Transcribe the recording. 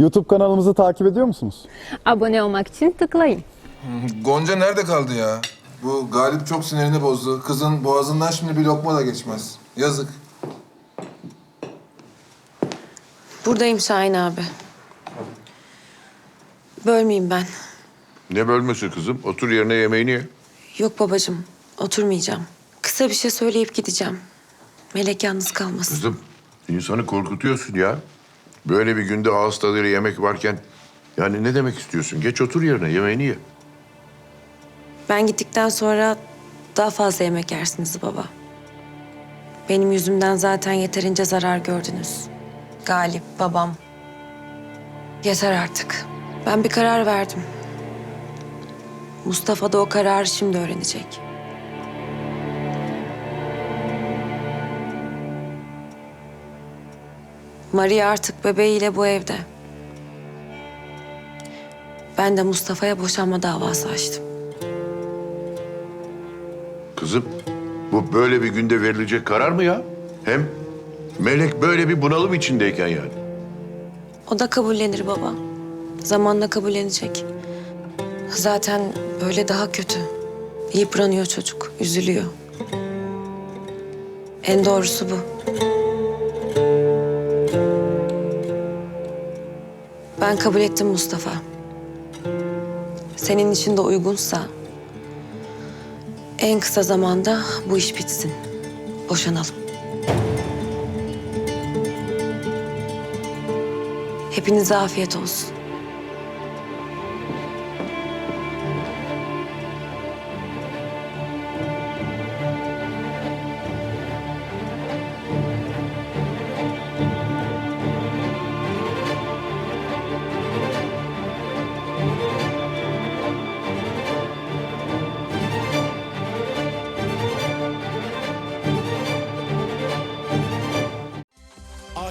YouTube kanalımızı takip ediyor musunuz? Abone olmak için tıklayın. Gonca nerede kaldı ya? Bu Galip çok sinirini bozdu. Kızın boğazından şimdi bir lokma da geçmez. Yazık. Buradayım Şahin abi. Bölmeyeyim ben. Ne bölmesi kızım? Otur yerine yemeğini ye. Yok babacığım, oturmayacağım. Kısa bir şey söyleyip gideceğim. Melek yalnız kalmasın. Kızım insanı korkutuyorsun ya. Böyle bir günde ağız tadıyla yemek varken yani ne demek istiyorsun? Geç otur yerine yemeğini ye. Ben gittikten sonra daha fazla yemek yersiniz baba. Benim yüzümden zaten yeterince zarar gördünüz. Galip, babam. Yeter artık. Ben bir karar verdim. Mustafa da o kararı şimdi öğrenecek. Maria artık bebeğiyle bu evde. Ben de Mustafa'ya boşanma davası açtım. Kızım bu böyle bir günde verilecek karar mı ya? Hem Melek böyle bir bunalım içindeyken yani. O da kabullenir baba. Zamanla kabullenecek. Zaten böyle daha kötü. Yıpranıyor çocuk, üzülüyor. En doğrusu bu. Ben kabul ettim Mustafa. Senin için de uygunsa en kısa zamanda bu iş bitsin. Boşanalım. Hepinize afiyet olsun.